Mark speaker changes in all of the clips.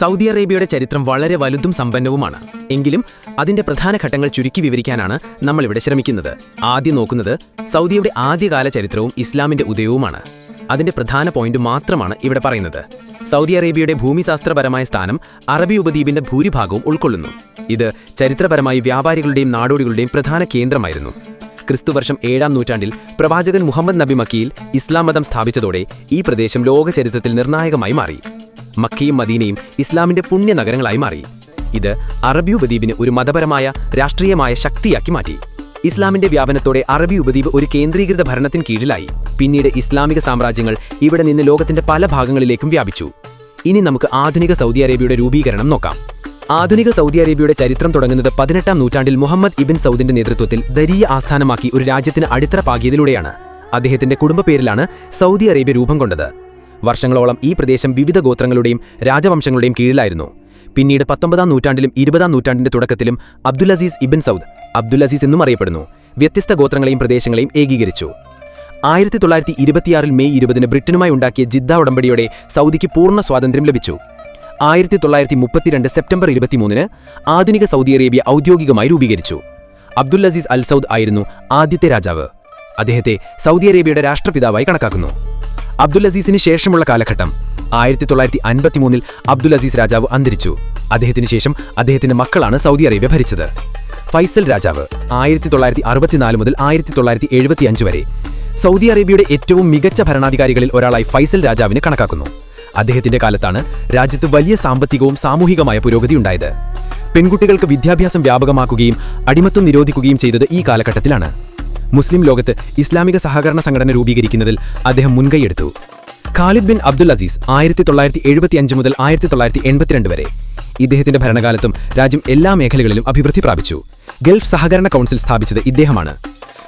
Speaker 1: Saudi അറേബ്യയുടെ ചരിത്രം വളരെ വലുതും സമ്പന്നവുമാണ്. എങ്കിലും അതിന്റെ പ്രധാന ഘട്ടങ്ങൾ ചുരുക്കി വിവരിക്കാനാണ് നമ്മൾ ഇവിടെ ശ്രമിക്കുന്നത്. ആദ്യം നോക്കുന്നത് സൗദിയുടെ ആദ്യകാല ചരിത്രവും ഇസ്ലാമിന്റെ ഉദയവുമാണ്. അതിന്റെ പ്രധാന പോയിന്റ് മാത്രമാണ് ഇവിടെ പറയുന്നത്. സൗദി അറേബ്യയുടെ ഭൂമിശാസ്ത്രപരമായ സ്ഥാനം അറബി ഉപദ്വീപിന്റെ ഭൂരിഭാഗവും ഉൾക്കൊള്ളുന്നു. ഇത് ചരിത്രപരമായി വ്യാപാരികളുടെയും നാടോടികളുടെയും പ്രധാന കേന്ദ്രമായിരുന്നു. ക്രിസ്തുവർഷം ഏഴാം നൂറ്റാണ്ടിൽ പ്രവാചകൻ മുഹമ്മദ് നബി മക്കിയിൽ ഇസ്ലാം മതം സ്ഥാപിച്ചതോടെ ഈ പ്രദേശം ലോകചരിത്രത്തിൽ നിർണായകമായി മാറി. മക്കയും മദീനയും ഇസ്ലാമിന്റെ പുണ്യ നഗരങ്ങളായി മാറി. ഇത് അറബി ഉപദ്വീപിന് ഒരു മതപരമായ രാഷ്ട്രീയമായ ശക്തിയാക്കി മാറ്റി. ഇസ്ലാമിന്റെ വ്യാപനത്തോടെ അറബി ഉപദ്വീപ് ഒരു കേന്ദ്രീകൃത ഭരണത്തിന് കീഴിലായി. പിന്നീട് ഇസ്ലാമിക സാമ്രാജ്യങ്ങൾ ഇവിടെ നിന്ന് ലോകത്തിന്റെ പല ഭാഗങ്ങളിലേക്കും വ്യാപിച്ചു. ഇനി നമുക്ക് ആധുനിക സൗദി അറേബ്യയുടെ രൂപീകരണം നോക്കാം. ആധുനിക സൗദി അറേബ്യയുടെ ചരിത്രം തുടങ്ങുന്നത് പതിനെട്ടാം നൂറ്റാണ്ടിൽ മുഹമ്മദ് ഇബിൻ സൗദിന്റെ നേതൃത്വത്തിൽ ദരിയ ആസ്ഥാനമാക്കി ഒരു രാജ്യത്തിന് അടിത്തറ പാകിയതിലൂടെയാണ്. അദ്ദേഹത്തിന്റെ കുടുംബ പേരിലാണ് സൗദി അറേബ്യ രൂപം കൊണ്ടത്. വർഷങ്ങളോളം ഈ പ്രദേശം വിവിധ ഗോത്രങ്ങളുടെയും രാജവംശങ്ങളുടെയും കീഴിലായിരുന്നു. പിന്നീട് പത്തൊമ്പതാം നൂറ്റാണ്ടിലും ഇരുപതാം നൂറ്റാണ്ടിന്റെ തുടക്കത്തിലും Abdul Aziz ibn Saud Abdul Aziz എന്നും അറിയപ്പെടുന്നു വ്യത്യസ്ത ഗോത്രങ്ങളെയും പ്രദേശങ്ങളെയും ഏകീകരിച്ചു. ആയിരത്തി തൊള്ളായിരത്തി ഇരുപത്തിയാറിൽ മെയ് ഇരുപതിന് ബ്രിട്ടനുമായി ഉണ്ടാക്കിയ ജിദ്ദ ഉടമ്പടിയോടെ സൗദിക്ക് പൂർണ സ്വാതന്ത്ര്യം ലഭിച്ചു. ആയിരത്തി തൊള്ളായിരത്തി മുപ്പത്തിരണ്ട് സെപ്റ്റംബർ ഇരുപത്തിമൂന്നിന് ആധുനിക സൗദി അറേബ്യ ഔദ്യോഗികമായി രൂപീകരിച്ചു. അബ്ദുൽ അസീസ് അൽ സൗദ് ആയിരുന്നു ആദ്യത്തെ രാജാവ്. അദ്ദേഹത്തെ സൗദി അറേബ്യയുടെ രാഷ്ട്രപിതാവായി കണക്കാക്കുന്നു. അബ്ദുൽ അസീസിന് ശേഷമുള്ള കാലഘട്ടം. ആയിരത്തി തൊള്ളായിരത്തി അൻപത്തിമൂന്നിൽ അബ്ദുൽ അസീസ് രാജാവ് അന്തരിച്ചു. അദ്ദേഹത്തിന് ശേഷം അദ്ദേഹത്തിന്റെ മക്കളാണ് സൗദി അറേബ്യ ഭരിച്ചത്. ഫൈസൽ രാജാവ് ആയിരത്തി തൊള്ളായിരത്തി അറുപത്തിനാല് മുതൽ ആയിരത്തി തൊള്ളായിരത്തി എഴുപത്തിയഞ്ച് വരെ സൗദി അറേബ്യയുടെ ഏറ്റവും മികച്ച ഭരണാധികാരികളിൽ ഒരാളായി ഫൈസൽ രാജാവിനെ കണക്കാക്കുന്നു. അദ്ദേഹത്തിന്റെ കാലത്താണ് രാജ്യത്ത് വലിയ സാമ്പത്തികവും സാമൂഹികമായ പുരോഗതി ഉണ്ടായത്. പെൺകുട്ടികൾക്ക് വിദ്യാഭ്യാസം വ്യാപകമാക്കുകയും അടിമത്വം നിരോധിക്കുകയും ചെയ്തത് ഈ കാലഘട്ടത്തിലാണ്. മുസ്ലിം ലോകത്ത് ഇസ്ലാമിക സഹകരണ സംഘടന രൂപീകരിക്കുന്നതിൽ അദ്ദേഹം മുൻകൈയെടുത്തു. ഖാലിദ് ബിൻ അബ്ദുൽ അസീസ് ആയിരത്തി തൊള്ളായിരത്തി എഴുപത്തിയഞ്ച് മുതൽ ആയിരത്തി തൊള്ളായിരത്തി എൺപത്തിരണ്ട് വരെ ഇദ്ദേഹത്തിന്റെ ഭരണകാലത്തും രാജ്യം എല്ലാ മേഖലകളിലും അഭിവൃദ്ധി പ്രാപിച്ചു. ഗൾഫ് സഹകരണ കൗൺസിൽ സ്ഥാപിച്ചത് ഇദ്ദേഹമാണ്.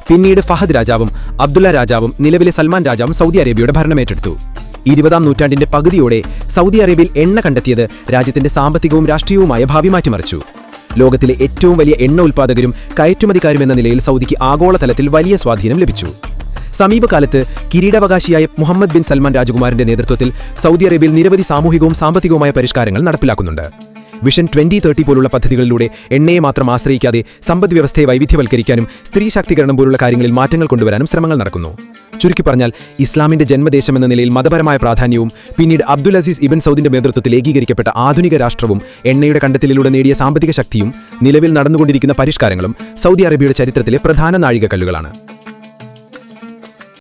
Speaker 1: പിന്നീട് ഫഹദ് രാജാവും അബ്ദുള്ള രാജാവും നിലവിലെ സൽമാൻ രാജാവും സൗദി അറേബ്യയുടെ ഭരണമേറ്റെടുത്തു. ഇരുപതാം നൂറ്റാണ്ടിന്റെ പകുതിയോടെ സൗദി അറേബ്യയിൽ എണ്ണ കണ്ടെത്തിയത് രാജ്യത്തിന്റെ സാമ്പത്തികവും രാഷ്ട്രീയവുമായ ഭാവി മാറ്റിമറിച്ചു. ലോകത്തിലെ ഏറ്റവും വലിയ എണ്ണ ഉൽപ്പാദകരും കയറ്റുമതിക്കാരും എന്ന നിലയിൽ സൗദിക്ക് ആഗോളതലത്തിൽ വലിയ സ്വാധീനം ലഭിച്ചു. സമീപകാലത്ത് കിരീടാവകാശിയായ മുഹമ്മദ് ബിൻ സൽമാൻ രാജകുമാരന്റെ നേതൃത്വത്തിൽ സൗദി അറേബ്യയിൽ നിരവധി സാമൂഹികവും സാമ്പത്തികവുമായ പരിഷ്കാരങ്ങൾ നടപ്പിലാക്കുന്നുണ്ട്. വിഷൻ ട്വന്റി തേർട്ടി പോലുള്ള പദ്ധതികളിലൂടെ എണ്ണയെ മാത്രം ആശ്രയിക്കാതെ സമ്പദ് വ്യവസ്ഥയെ വൈവിധ്യവൽക്കരിക്കാനും സ്ത്രീ ശാക്തീകരണം പോലുള്ള കാര്യങ്ങളിൽ മാറ്റങ്ങൾ കൊണ്ടുവരാനും ശ്രമങ്ങൾ നടക്കുന്നു. ചുരുക്കി പറഞ്ഞാൽ ഇസ്ലാമിന്റെ ജന്മദേശം എന്ന നിലയിൽ മതപരമായ പ്രാധാന്യവും പിന്നീട് അബ്ദുൽ അസീസ് ഇബൻ സൗദിന്റെ നേതൃത്വത്തിൽ ഏകീകരിക്കപ്പെട്ട ആധുനിക രാഷ്ട്രവും എണ്ണയുടെ കണ്ടെത്തലിലൂടെ നേടിയ സാമ്പത്തിക ശക്തിയും നിലവിൽ നടന്നുകൊണ്ടിരിക്കുന്ന പരിഷ്കാരങ്ങളും സൗദി അറേബ്യയുടെ ചരിത്രത്തിലെ പ്രധാന നാഴികക്കല്ലുകളാണ്.